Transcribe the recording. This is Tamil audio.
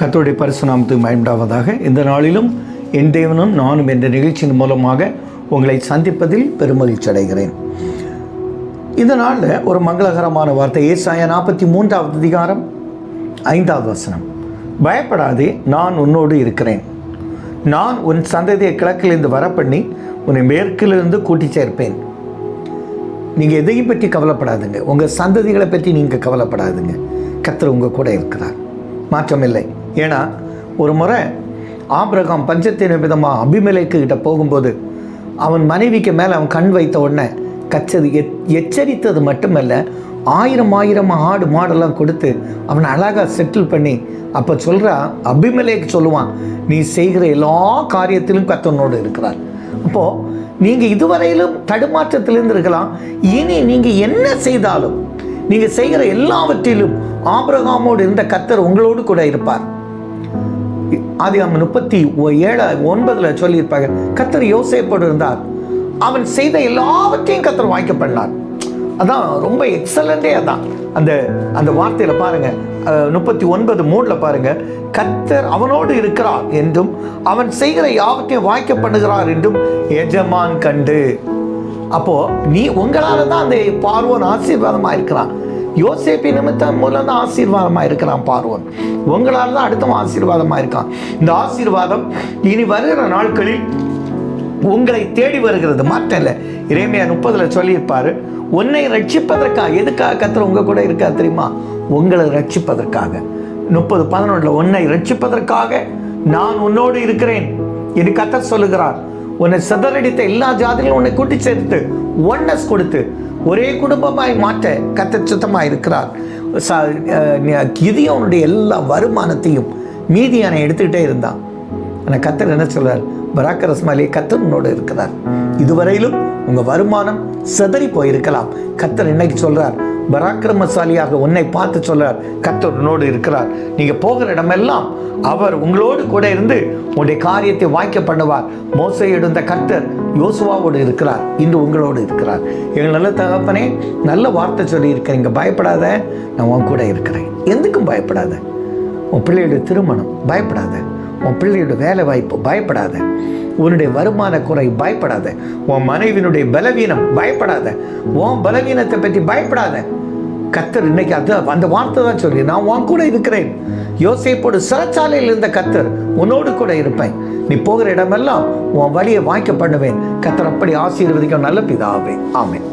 கத்தோடைய பரிசுநாமத்துக்கு பயன்படாவதாக இந்த நாளிலும் என் தேவனும் நானும் என்ற நிகழ்ச்சியின் மூலமாக உங்களை சந்திப்பதில் பெருமகிழ்ச்சி அடைகிறேன். இந்த நாளில் ஒரு மங்களகரமான வார்த்தை ஏசாய நாற்பத்தி மூன்றாவது அதிகாரம் ஐந்தாவது வசனம். பயப்படாதே நான் உன்னோடு இருக்கிறேன். நான் உன் சந்ததியை கிழக்கிலிருந்து வரப்பண்ணி உன்னை மேற்கிலிருந்து கூட்டி சேர்ப்பேன். நீங்கள் எதையும் பற்றி கவலைப்படாதுங்க. உங்கள் சந்ததிகளை பற்றி நீங்கள் கவலைப்படாதுங்க. கர்த்தர் உங்கள் கூட இருக்கிறார். மாற்றமில்லை. ஏன்னா ஒரு முறை ஆப்ரகாம் பஞ்சத்தின் விதமாக அபிமலைக்கு கிட்ட போகும்போது அவன் மனைவிக்கு மேலே அவன் கண் வைத்த உடனே கச்சது எச் எச்சரித்தது மட்டுமல்ல ஆயிரம் ஆயிரம் ஆடு மாடெல்லாம் கொடுத்து அவனை அழகாக செட்டில் பண்ணி அப்போ சொல்கிறா அபிமலேக்கு சொல்லுவான் நீ செய்கிற எல்லா காரியத்திலும் கத்தனோடு இருக்கிறார். அப்போது நீங்கள் இதுவரையிலும் தடுமாற்றத்திலிருந்து இருக்கலாம் இனி நீங்கள் என்ன செய்தாலும் நீங்கள் செய்கிற எல்லாவற்றிலும் ஆபிரகாமோடு இருந்த கத்தர் உங்களோடு கூட இருப்பார். ஆதி அவன் முப்பத்தி ஏழு ஒன்பதில் சொல்லியிருப்பாங்க கத்தர் யோசிப்போடு இருந்தார். அவன் செய்த எல்லாவற்றையும் கத்தர் வாய்க்க பண்ணார் அதான் ரொம்ப எக்ஸலண்டே அதான். அந்த அந்த வார்த்தையில் பாருங்க. முப்பத்தி ஒன்பது மூணில் பாருங்க. கத்தர் அவனோடு இருக்கிறார் என்றும் அவன் செய்கிற யாவற்றையும் வாய்க்க பண்ணுகிறார் என்றும் எஜமான் கண்டு. அப்போ நீ உங்களால தான் அந்த பார்வன் ஆசீர்வாதமாக இருக்கிறான். யோசேப்பி நிமித்தம் மூலம் தான் ஆசீர்வாதமாக இருக்கிறான் பார்வன். உங்களால் தான் அடுத்தவன் ஆசீர்வாதமாக இருக்கான். இந்த ஆசீர்வாதம் இனி வருகிற நாட்களில் உங்களை தேடி வருகிறது. மாற்றம் இல்லை. இறைமையா முப்பதில் சொல்லியிருப்பார் உன்னை ரட்சிப்பதற்காக எதுக்காக கத்தர் உங்க கூட இருக்கா தெரியுமா? உங்களை ரட்சிப்பதற்காக. முப்பது பதினொன்றில் உன்னை ரட்சிப்பதற்காக நான் உன்னோடு இருக்கிறேன் என்று கத்தர் சொல்லுகிறார். உன்னை சிதறடித்த எல்லா ஜாதிகளும் உன்னை கூட்டி சேர்த்து ஒன்னஸ் கொடுத்து ஒரே குடும்பமாய் மாற்ற கத்தர் சுத்தமாக இருக்கிறார் கிதியோனுடைய எல்லா வருமானத்தையும் மீதியான எடுத்துக்கிட்டே இருந்தான். ஆனால் கத்தர் என்ன சொல்றார்? பராக்கரஸ்மாலே கத்தர் உன்னோடு இருக்கிறார். இதுவரையிலும் உங்க வருமானம் சிதறி போயிருக்கலாம். கத்தர் இன்னைக்கு சொல்றார்? பராக்கிரமசாலியாக உன்னை பார்த்து சொல்றார் கத்தர் உன்னோடு இருக்கிறார். நீங்க போகிற இடமெல்லாம் அவர் உங்களோடு கூட இருந்து உங்களுடைய காரியத்தை வாய்க்க பண்ணுவார். மோசை எடுத்த கர்த்தர் யோசுவாவோடு இருக்கிறார். இன்று உங்களோடு இருக்கிறார். எங்கள் நல்ல தகப்பனே நல்ல வார்த்தை சொல்லி இருக்கிறீங்க பயப்படாத நான் உன் கூட இருக்கிறேன். எதுக்கும் பயப்படாத? உன் பிள்ளையோட திருமணம் பயப்படாத. உன் பிள்ளையோட வேலை வாய்ப்பு பயப்படாத. உன்னுடைய வருமான குறை பயப்படாத. உன் மனைவியினுடைய பலவீனம் பயப்படாத. உன் பலவீனத்தை பற்றி பயப்படாத. கத்தர் இன்னைக்கு அது அந்த வார்த்தை தான் சொல்லி நான் உன் கூட இருக்கிறேன். யோசிப்போடு சிறைச்சாலையில் இருந்த கத்தர் உன்னோடு கூட இருப்பேன். நீ போகிற இடமெல்லாம் உன் வழியை வாய்க்க பண்ணுவேன். கத்தர் அப்படி ஆசீர்வதிக்கும் நல்ல பிதாவே. ஆமேன்.